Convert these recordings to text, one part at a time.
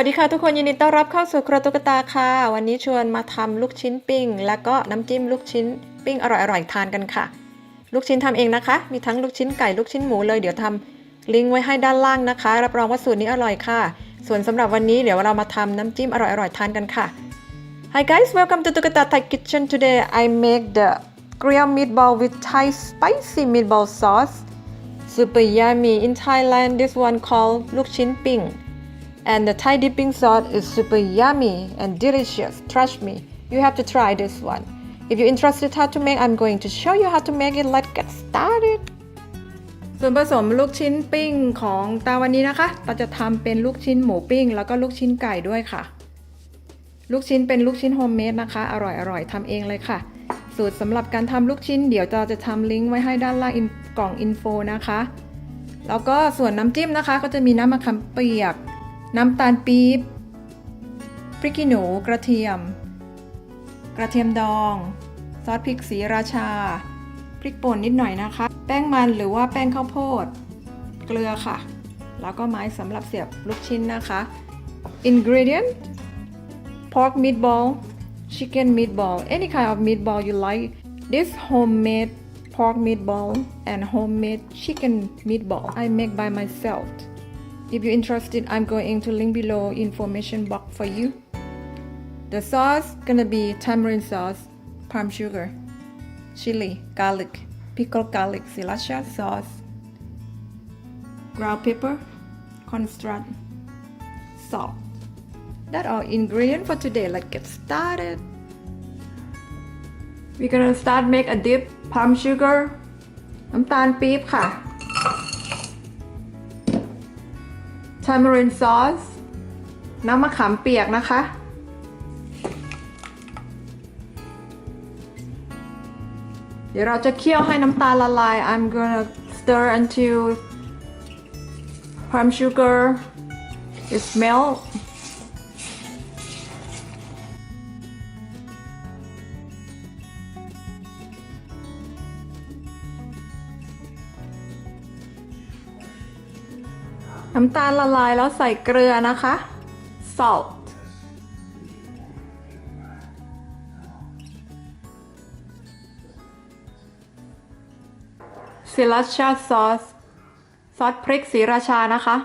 วัสดีค่ะทุกคนยินดีต้อนรับเข้าสู่ครัวตุ๊กตาค่ะ วันนี้ชวนมาทำลูกชิ้นปิ้ง แล้วก็น้ำจิ้มลูกชิ้นปิ้งอร่อยๆทานกันค่ะ ลูกชิ้นทำเองนะคะ มีทั้งลูกชิ้นไก่ลูกชิ้นหมูเลยเดี๋ยวทำลิงก์ไว้ให้ด้านล่างนะคะ รับรองว่าสูตรนี้อร่อยค่ะ ส่วนสำหรับวันนี้เดี๋ยวเรามาทำน้ำจิ้มอร่อยๆทานกันค่ะ Hi guys, welcome to Tukata Thai Kitchen. Today I make the grilled meatball with Thai spicy meatball sauce. Super yummy. In Thailand, this one called luk chin ping. And the Thai dipping sauce is super yummy and delicious. Trust me, you have to try this one. If you're interested how to make, I'm going to show you how to make it. Let's get started. ส่วนผสมลูกชิ้นปิ้งของตาวันนี้นะคะเราจะทำเป็นลูกชิ้นหมูปิ้ง แล้วก็ลูกชิ้นไก่ด้วยค่ะ ลูกชิ้นเป็นลูกชิ้นโฮมเมดนะคะ อร่อยอร่อยทำเองเลยค่ะ สูตรสำหรับการทำลูกชิ้น เดี๋ยวจะจะทำลิงก์ไว้ให้ด้านล่างกล่องอินโฟนะคะ แล้วก็ส่วนน้ำจิ้มนะคะ ก็จะมีน้ำมะขามเปียก น้ำตาลปี๊บ พริกขี้หนูกระเทียม กระเทียมดอง ซอสพริกสีราชา พริกป่นนิดหน่อยนะคะ แป้งมันหรือว่าแป้งข้าวโพด เกลือค่ะ แล้วก็ไม้สำหรับเสียบลูกชิ้นนะคะ ingredient pork meatball chicken meatball any kind of meatball you like this homemade pork meatball and homemade chicken meatball I make by myself if you're interested I'm going to link below information box for you the sauce gonna be tamarind sauce palm sugar chili garlic pickled garlic sriracha sauce ground pepper cornstarch salt that are ingredient for today let's get started we're gonna start make a dip palm sugar น้ำตาลปี๊บค่ะ tamarind sauce น้ำมะขามเปียกนะคะ เดี๋ยวเราจะเคี่ยวให้น้ำตาลละลาย I'm gonna stir until palm sugar is melt น้ำตาลละลายแล้วใส่เกลือนะคะ salt sriracha sauce ซอสพริกสีราชานะคะ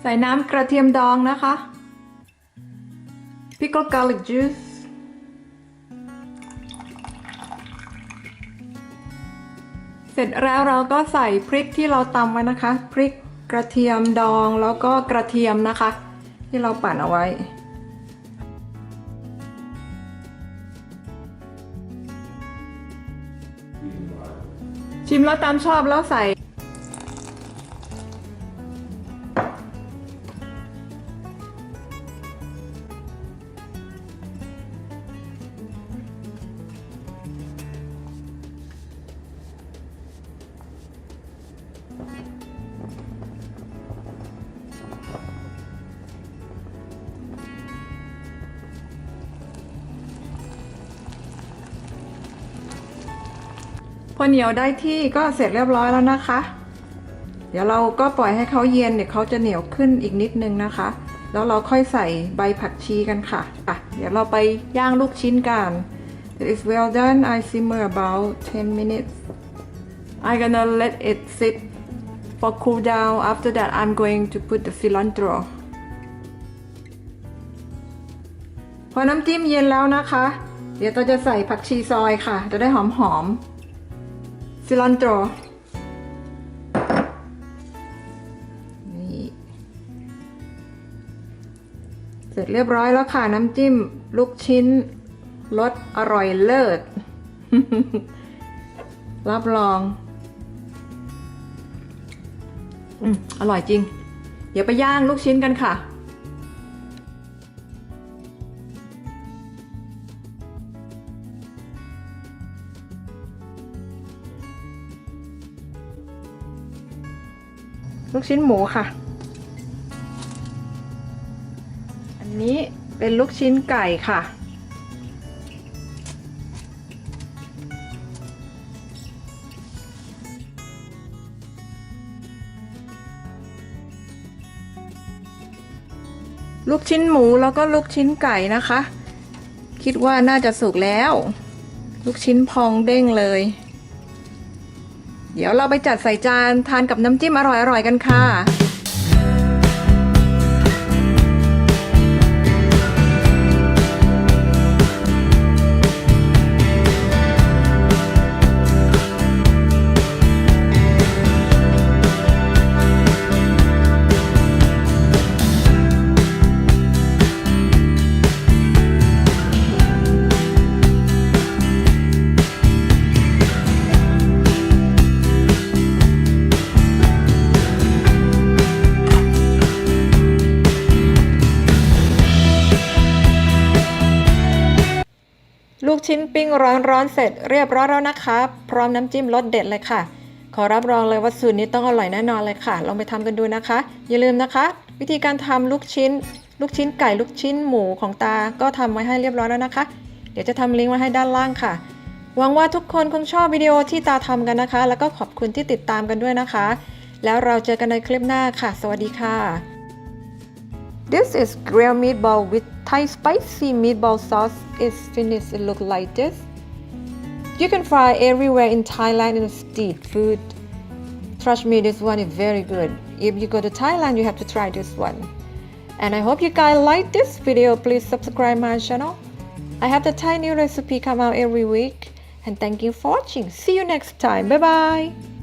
ใส่น้ำกระเทียมดองนะคะ pickle garlic juice เสร็จแล้วเราก็ใส่พริกที่เราตำไว้นะคะ พริกกระเทียมดองแล้วก็กระเทียมนะคะ ที่เราปั่นเอาไว้ ชิมแล้วตามชอบแล้วใส่ พอเหนียวได้ที่ก็เสร็จเรียบร้อยแล้วนะคะ เดี๋ยวเราก็ปล่อยให้เขาเย็นเดี๋ยวเขาจะเหนียวขึ้นอีกนิดนึงนะคะ แล้วเราค่อยใส่ใบผักชีกันค่ะอะ เดี๋ยวเราไปย่างลูกชิ้นกัน It is well done I simmer about 10 minutes I gonna let it sit for cool down after that I'm going to put the cilantro พอน้ำจิ้มเย็นแล้วนะคะ เดี๋ยวเราจะใส่ผักชีซอยค่ะ จะได้หอมหอม ซิลันโตรนี่เสร็จเรียบร้อยแล้วค่ะ น้ำจิ้มลูกชิ้นรสอร่อยเลิศ รับรอง อืมอร่อยจริง เดี๋ยวไปย่างลูกชิ้นกันค่ะ ลูกชิ้นหมูค่ะ อันนี้เป็นลูกชิ้นไก่ค่ะ ลูกชิ้นหมูแล้วก็ลูกชิ้นไก่นะคะ คิดว่าน่าจะสุกแล้ว ลูกชิ้นพองเด้งเลย เดี๋ยวเราไปจัดใส่จานทานกับน้ำจิ้มอร่อยๆกันค่ะ ลูกชิ้นปิ้งร้อนๆเสร็จเรียบร้อยแล้วนะคะพร้อมน้ำจิ้มรสเด็ดเลยค่ะ ขอรับรองเลยว่าสูตรนี้ต้องอร่อยแน่นอนเลยค่ะ ลองไปทำกันดูนะคะ อย่าลืมนะคะ วิธีการทำลูกชิ้น ลูกชิ้นไก่ลูกชิ้นหมูของตา ก็ทำไว้ให้เรียบร้อยแล้วนะคะ เดี๋ยวจะทำลิงก์ไว้ให้ด้านล่างค่ะ หวังว่าทุกคนคงชอบวิดีโอที่ตาทำกันนะคะ แล้วก็ขอบคุณที่ติดตามกันด้วยนะคะ แล้วเราเจอกันในคลิปหน้าค่ะ สวัสดีค่ะ This is grilled meatball with Thai spicy meatball sauce. It's finished. It looks like this. You can fry everywhere in Thailand in street food. Trust me, this one is very good. If you go to Thailand, you have to try this one. And I hope you guys like this video. Please subscribe my channel. I have the Thai new recipe come out every week. And thank you for watching. See you next time. Bye bye.